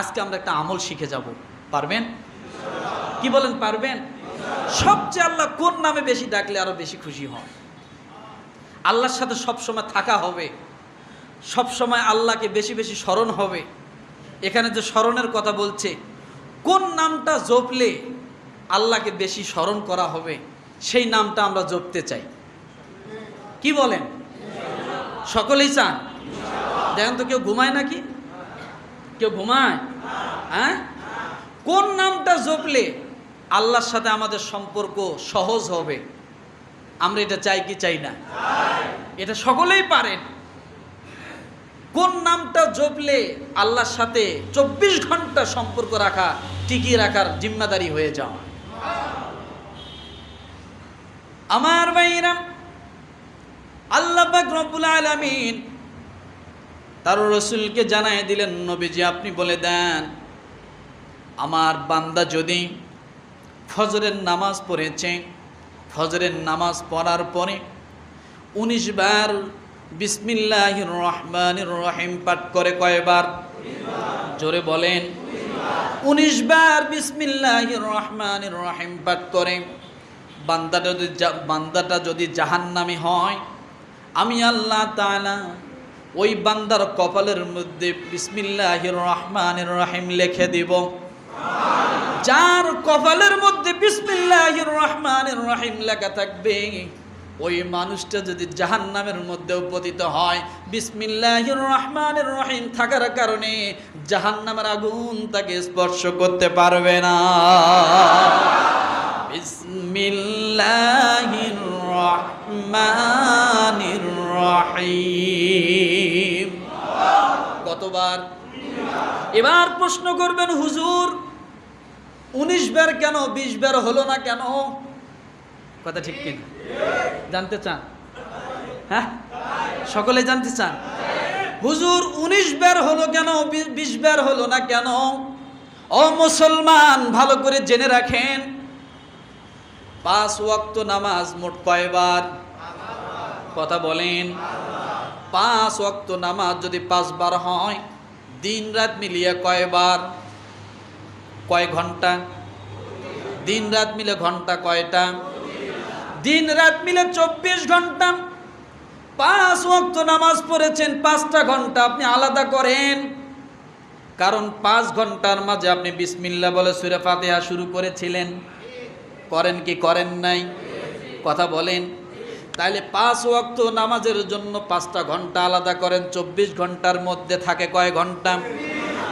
আজকে আমরা একটা আমল শিখে যাব। পারবেন? কি বলেন, পারবেন? সবচেয়ে আল্লাহ কোন নামে বেশি ডাকলে আরও বেশি খুশি হন? আল্লাহর সাথে সবসময় থাকা হবে। সবসময় আল্লাহকে বেশি বেশি স্মরণ হবে। এখানে যে স্মরণের কথা বলছে, কোন নামটা জপলে আল্লাহকে বেশি স্মরণ করা হবে, সেই নামটা আমরা জপতে চাই। কি বলেন? সকলেই চান? দেখেন তো কেউ ঘুমায় নাকি? কেউ ঘুমায়? হ্যাঁ? কোন নামটা জপলে আল্লাহর সাথে আমাদের সম্পর্ক সহজ হবে? আমরা এটা চাই কি চাই না? এটা সকলেই পারেন। কোন নামটা জপলে আল্লাহর সাথে চব্বিশ ঘণ্টা সম্পর্ক রাখা, টিকিয়ে রাখার জিম্মাদারি হয়ে যাওয়া? আমার ভাইরাম আল্লাহ রব্বুল আলামিন তার রসুলকে জানাই দিলেন, নবীজি, আপনি বলে দেন, আমার বান্দা যদি ফজরের নামাজ পড়েছে, ফজরের নামাজ পড়ার পরে উনিশ বার বিসমিল্লাহ রহমান রহিম পাঠ করে কয়বার? জোরে বলেন, উনিশ বার বিসমিল্লাহ রহমান রহিম পাঠ করে। বান্দাটা যদি বান্দাটা যদি জাহান্নামি হয়, আমি আল্লাহ তাআলা ওই বান্দার কপালের মধ্যে বিসমিল্লাহ রহমান রাহিম লিখে দিব। যার কপালের মধ্যে বিসমিল্লাহ রহমান রাহিম লেখা থাকবে, ওই মানুষটা যদি জাহান্নামের মধ্যেও পতিত হয় বিসমিল্লাহ রহমান রহিম থাকার কারণে জাহান্নামের আগুন তাকে স্পর্শ করতে পারবে না। বিসমিল্লাহির রহমানির কতবার? এবার প্রশ্ন করবেন, হুজুর, উনিশ বার কেন, বিশ বার হলো না কেন? কথা ঠিক কিনা? জানতে চান? হ্যাঁ? সকলে জানতে চান? হুজুর, উনিশ বার হলো কেন বিশ বার হলো না কেন? ও মুসলমান, ভালো করে জেনে রাখেন। পাঁচ ওয়াক্ত নামাজ মোট কয়বার? কথা বলেন। পাঁচ ওয়াক্ত নামাজ যদি পাঁচবার হয়, দিন রাত মিলিয়ে কয়বার? কয় ঘণ্টা? দিন রাত মিলে ঘণ্টা কয়টা? দিন রাত মিলে চব্বিশ ঘণ্টা। পাঁচ ওয়াক্ত নামাজ পড়েছেন পাঁচটা ঘণ্টা, আপনি আলাদা করেন। কারণ পাঁচ ঘণ্টার মাঝে আপনি বিসমিল্লা বলে সুরে ফাতেহা শুরু করেছিলেন। করেন কি করেন নাই? কথা বলেন। তাহলে পাঁচ ওয়াক্ত নামাজের জন্য পাঁচটা ঘণ্টা আলাদা করেন, চব্বিশ ঘণ্টার মধ্যে থাকে কয় ঘণ্টা?